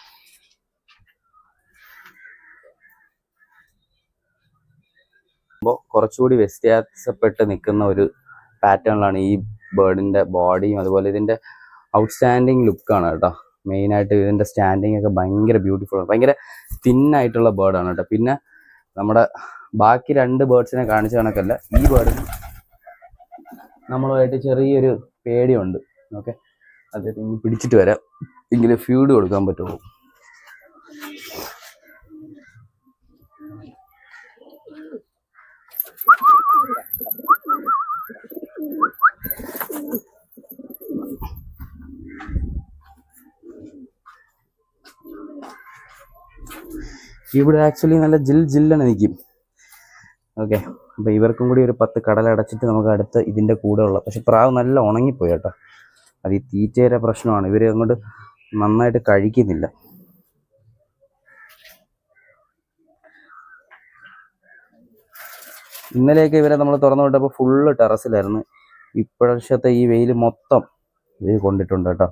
അപ്പോൾ കുറച്ചുകൂടി വ്യത്യാസപ്പെട്ട് നിൽക്കുന്ന ഒരു പാറ്റേണിലാണ് ഈ ബേർഡിന്റെ ബോഡിയും അതുപോലെ ഇതിന്റെ ഔട്ട്സ്റ്റാൻഡിങ് ലുക്കാണ് കേട്ടോ. മെയിനായിട്ട് ഇതിന്റെ സ്റ്റാൻഡിങ് ഒക്കെ ഭയങ്കര ബ്യൂട്ടിഫുൾ ആണ്. ഭയങ്കര തിന്നായിട്ടുള്ള ബേർഡാണ് കേട്ടോ. പിന്നെ നമ്മുടെ ബാക്കി രണ്ട് ബേർഡ്സിനെ കാണിച്ച കണക്കല്ല ഈ ബേർഡിന് നമ്മളുമായിട്ട് ചെറിയൊരു പേടിയുണ്ട്. ഓക്കെ? അദ്ദേഹത്തെ ഇനി പിടിച്ചിട്ട് വരാം. എങ്കിലും ഫ്യൂഡ് കൊടുക്കാൻ പറ്റുള്ളൂ ഇവിടെ ആക്ച്വലി നല്ല ജിൽ ജില്ലാണ് നിൽക്കും ഓക്കെ? അപ്പോൾ ഇവർക്കും കൂടി ഒരു പത്ത് കടലടച്ചിട്ട് നമുക്ക് അടുത്ത് ഇതിന്റെ കൂടെ ഉള്ള പക്ഷെ പ്രാവ് നല്ല ഉണങ്ങിപ്പോയി കേട്ടോ. അത് ഈ തീറ്റയുടെ പ്രശ്നമാണ്. ഇവരെ അങ്ങോട്ട് നന്നായിട്ട് കഴിക്കുന്നില്ല. ഇന്നലെയൊക്കെ ഇവരെ നമ്മൾ തുറന്നു വിട്ടപ്പോൾ ഫുള്ള് ടെറസിലായിരുന്നു. ഇപ്പോഴത്തെ ഈ വെയിൽ മൊത്തം ഇവർ കൊണ്ടിട്ടുണ്ട് കേട്ടോ.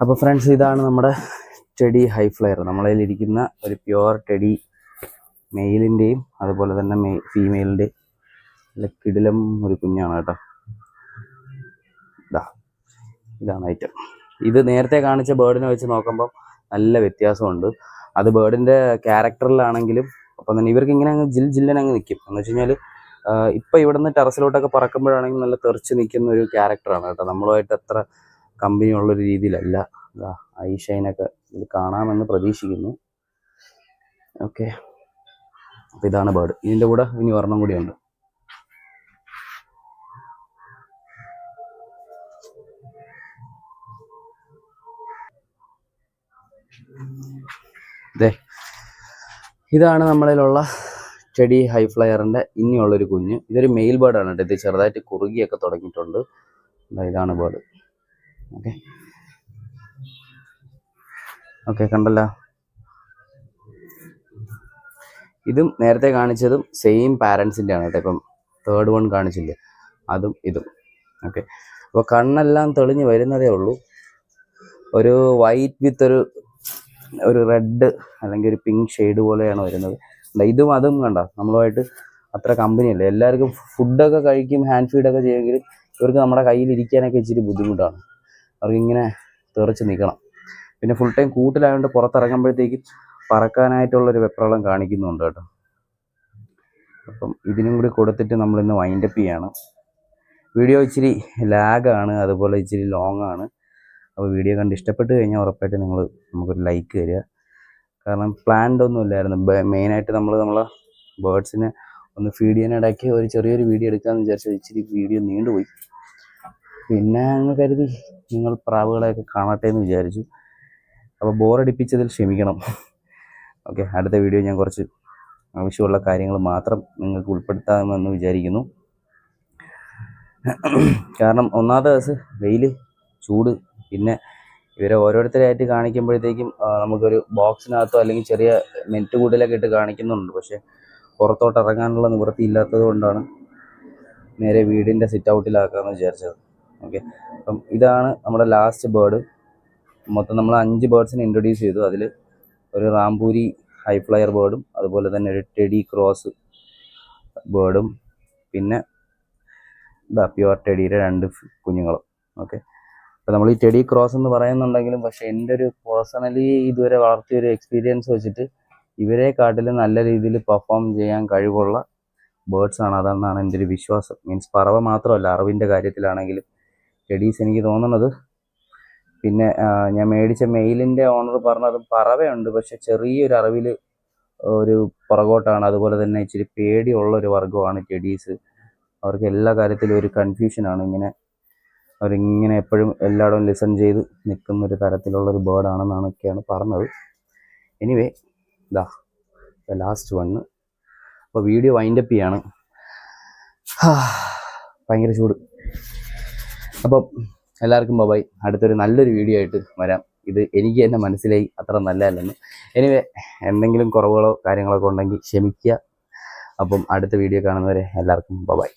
അപ്പോൾ ഫ്രണ്ട്സ് ഇതാണ് നമ്മുടെ ടെഡി ഹൈ ഫ്ലയർ നമ്മളതിലിരിക്കുന്ന ഒരു പ്യുവർ ടെഡി മെയിലിന്റെയും അതുപോലെ തന്നെ മെയ് ഫീമെയിലിന്റെയും നല്ല കിടിലം ഒരു കുഞ്ഞാണ് കേട്ടോ. ഇതാ ഇതാണ് ഐറ്റം ഇത് നേരത്തെ കാണിച്ച ബേർഡിനെ വെച്ച് നോക്കുമ്പോൾ നല്ല വ്യത്യാസമുണ്ട്. അത് ബേർഡിന്റെ ക്യാരക്ടറിലാണെങ്കിലും അപ്പം തന്നെ ഇവർക്ക് ഇങ്ങനെ അങ്ങ് ജിൽ ജില്ലൻ അങ്ങ് നിൽക്കും എന്ന് വെച്ച് കഴിഞ്ഞാൽ ഇപ്പം ഇവിടുന്ന് ടെറസിലോട്ടൊക്കെ പറക്കുമ്പോഴാണെങ്കിൽ നല്ല തെറിച്ച് നിൽക്കുന്ന ഒരു ക്യാരക്ടറാണ് കേട്ടോ. നമ്മളുമായിട്ട് അത്ര കമ്പനി ഉള്ളൊരു രീതിയിലല്ല. ഐഷൈനൊക്കെ ഇത് കാണാമെന്ന് പ്രതീക്ഷിക്കുന്നു. ഓക്കെ. അപ്പോൾ ഇതാണ് ബേർഡ്. ഇതിന്റെ കൂടെ ഇനി ഒരെണ്ണം കൂടിയുണ്ട് ദേ ഇതാണ് നമ്മളിലുള്ള ചെടി ഹൈ ഫ്ലയറിന്റെ ഇനിയുള്ളൊരു കുഞ്ഞ്. ഇതൊരു മെയിൽ ബേർഡാണ് കേട്ടോ. ഇത് ചെറുതായിട്ട് കുറുകിയൊക്കെ തുടങ്ങിയിട്ടുണ്ട്. ഇതാണ് ബേർഡ്. ഓക്കെ. ഓക്കെ കണ്ടല്ലോ. ഇതും നേരത്തെ കാണിച്ചതും സെയിം പാരൻസിന്റെ ആണ് കേട്ടോ. ഇപ്പം തേർഡ് വൺ കാണിച്ചില്ലേ? അതും ഇതും. ഓക്കെ. അപ്പോൾ കണ്ണെല്ലാം തെളിഞ്ഞ് വരുന്നതേ ഉള്ളൂ. ഒരു വൈറ്റ് വിത്ത് ഒരു ഒരു റെഡ് അല്ലെങ്കിൽ ഒരു പിങ്ക് ഷെയ്ഡ് പോലെയാണ് വരുന്നത്. ഇതും അതും കണ്ട? നമ്മളുമായിട്ട് അത്ര കമ്പനിയല്ല എല്ലാവർക്കും ഫുഡൊക്കെ കഴിക്കും ഹാൻഡ് ഫീഡൊക്കെ ചെയ്യുമെങ്കിലും ഇവർക്ക് നമ്മുടെ കയ്യിൽ ഇരിക്കാനൊക്കെ ഇച്ചിരി ബുദ്ധിമുട്ടാണ്. അവർക്ക് ഇങ്ങനെ തെറിച്ച് നിൽക്കണം പിന്നെ ഫുൾ ടൈം കൂട്ടിലായതുകൊണ്ട് പുറത്തിറങ്ങുമ്പോഴത്തേക്കും പറക്കാനായിട്ടുള്ളൊരു വെപ്രളം കാണിക്കുന്നുണ്ട് കേട്ടോ. അപ്പം ഇതിനും കൂടി കൊടുത്തിട്ട് നമ്മളിന്ന് വൈൻഡപ്പ് ചെയ്യാണ്. വീഡിയോ ഇച്ചിരി ലാഗാണ് അതുപോലെ ഇച്ചിരി ലോങ് ആണ്. അപ്പോൾ വീഡിയോ കണ്ട് ഇഷ്ടപ്പെട്ട് കഴിഞ്ഞാൽ ഉറപ്പായിട്ട് നിങ്ങൾ നമുക്കൊരു ലൈക്ക് തരിക. കാരണം പ്ലാൻഡ് ഒന്നും ഇല്ലായിരുന്നു. മെയിനായിട്ട് നമ്മൾ നമ്മളെ ബേർഡ്സിനെ ഒന്ന് ഫീഡ് ചെയ്യാനിടയ്ക്ക് ഒരു ചെറിയൊരു വീഡിയോ എടുക്കാമെന്ന് വിചാരിച്ചാൽ ഇച്ചിരി വീഡിയോ നീണ്ടുപോയി. പിന്നെ അങ്ങ് കരുതി. നിങ്ങൾ പ്രാവുകളെയൊക്കെ കാണട്ടെ എന്ന് വിചാരിച്ചു. അപ്പോൾ ബോറടിപ്പിച്ചതിൽ ക്ഷമിക്കണം. ഓക്കെ അടുത്ത വീഡിയോ ഞാൻ കുറച്ച് ആവശ്യമുള്ള കാര്യങ്ങൾ മാത്രം നിങ്ങൾക്ക് ഉൾപ്പെടുത്താമെന്ന് വിചാരിക്കുന്നു. കാരണം ഒന്നാമത്തെ ദിവസം വെയിൽ ചൂട് പിന്നെ ഇവരെ ഓരോരുത്തരായിട്ട് കാണിക്കുമ്പോഴത്തേക്കും നമുക്കൊരു ബോക്സിനകത്തോ അല്ലെങ്കിൽ ചെറിയ നെറ്റ് കൂടിലൊക്കെ ഇട്ട് കാണിക്കുന്നുണ്ട്. പക്ഷേ പുറത്തോട്ട് ഇറങ്ങാനുള്ള നിവൃത്തി ഇല്ലാത്തത് കൊണ്ടാണ് നേരെ വീടിന്റെ സിറ്റ് ഔട്ടിലാക്കാമെന്ന് വിചാരിച്ചത്. ഓക്കെ അപ്പം ഇതാണ് നമ്മുടെ ലാസ്റ്റ് ബേർഡ് മൊത്തം നമ്മൾ അഞ്ച് ബേർഡ്സിനെ ഇൻട്രൊഡ്യൂസ് ചെയ്തു. അതിൽ ഒരു റാംപൂരി ഹൈ ഫ്ലയർ ബേർഡും അതുപോലെ തന്നെ ഒരു ടെഡി ക്രോസ് ബേർഡും പിന്നെ ഇതാ പ്യുവർ ടെഡിയുടെ രണ്ട് കുഞ്ഞുങ്ങളും. ഓക്കെ അപ്പോൾ നമ്മൾ ഈ ടെഡി ക്രോസ് എന്ന് പറയുന്നുണ്ടെങ്കിലും പക്ഷേ എന്റെ ഒരു പേഴ്സണലി ഇതുവരെ വളർത്തിയ ഒരു എക്സ്പീരിയൻസ് വെച്ചിട്ട് ഇവരെ കാട്ടിൽ നല്ല രീതിയിൽ പെർഫോം ചെയ്യാൻ കഴിവുള്ള ബേർഡ്സ് ആണ്. അതെന്നാണ് എന്റെ ഒരു വിശ്വാസം. മീൻസ് പറവ മാത്രമല്ല അറിവിന്റെ കാര്യത്തിലാണെങ്കിലും ടെഡീസ് എനിക്ക് തോന്നുന്നത്. പിന്നെ ഞാൻ മേടിച്ച മെയിലിന്റെ ഓണർ പറഞ്ഞതും പറവയുണ്ട്. പക്ഷെ ചെറിയൊരു അറിവിൽ ഒരു പുറകോട്ടാണ്. അതുപോലെ തന്നെ ഇച്ചിരി പേടിയുള്ള ഒരു വർഗമാണ് സ്റ്റഡീസ്. അവർക്ക് എല്ലാ കാര്യത്തിലും ഒരു കൺഫ്യൂഷനാണ്. ഇങ്ങനെ അവരിങ്ങനെ എപ്പോഴും എല്ലായിടവും ലിസൺ ചെയ്ത് നിൽക്കുന്ന ഒരു തരത്തിലുള്ള ഒരു ബേർഡാണെന്നാണ് ഒക്കെയാണ് പറഞ്ഞത്. എനിവേ ഇതാ ലാസ്റ്റ് വണ്ണ് അപ്പോൾ വീഡിയോ വൈൻഡപ്പ് ചെയ്യാണ്. ഭയങ്കര ചൂട്. അപ്പം എല്ലാവർക്കും ബൈ. അടുത്തൊരു നല്ലൊരു വീഡിയോ ആയിട്ട് വരാം. ഇത് എനിക്ക് തന്നെ മനസ്സിലായി അത്ര നല്ലതല്ലെന്ന്. എനിവേ എന്തെങ്കിലും കുറവുകളോ കാര്യങ്ങളൊക്കെ ഉണ്ടെങ്കിൽ ക്ഷമിക്കുക. അപ്പം അടുത്ത വീഡിയോ കാണുന്നവരെ എല്ലാവർക്കും ബൈ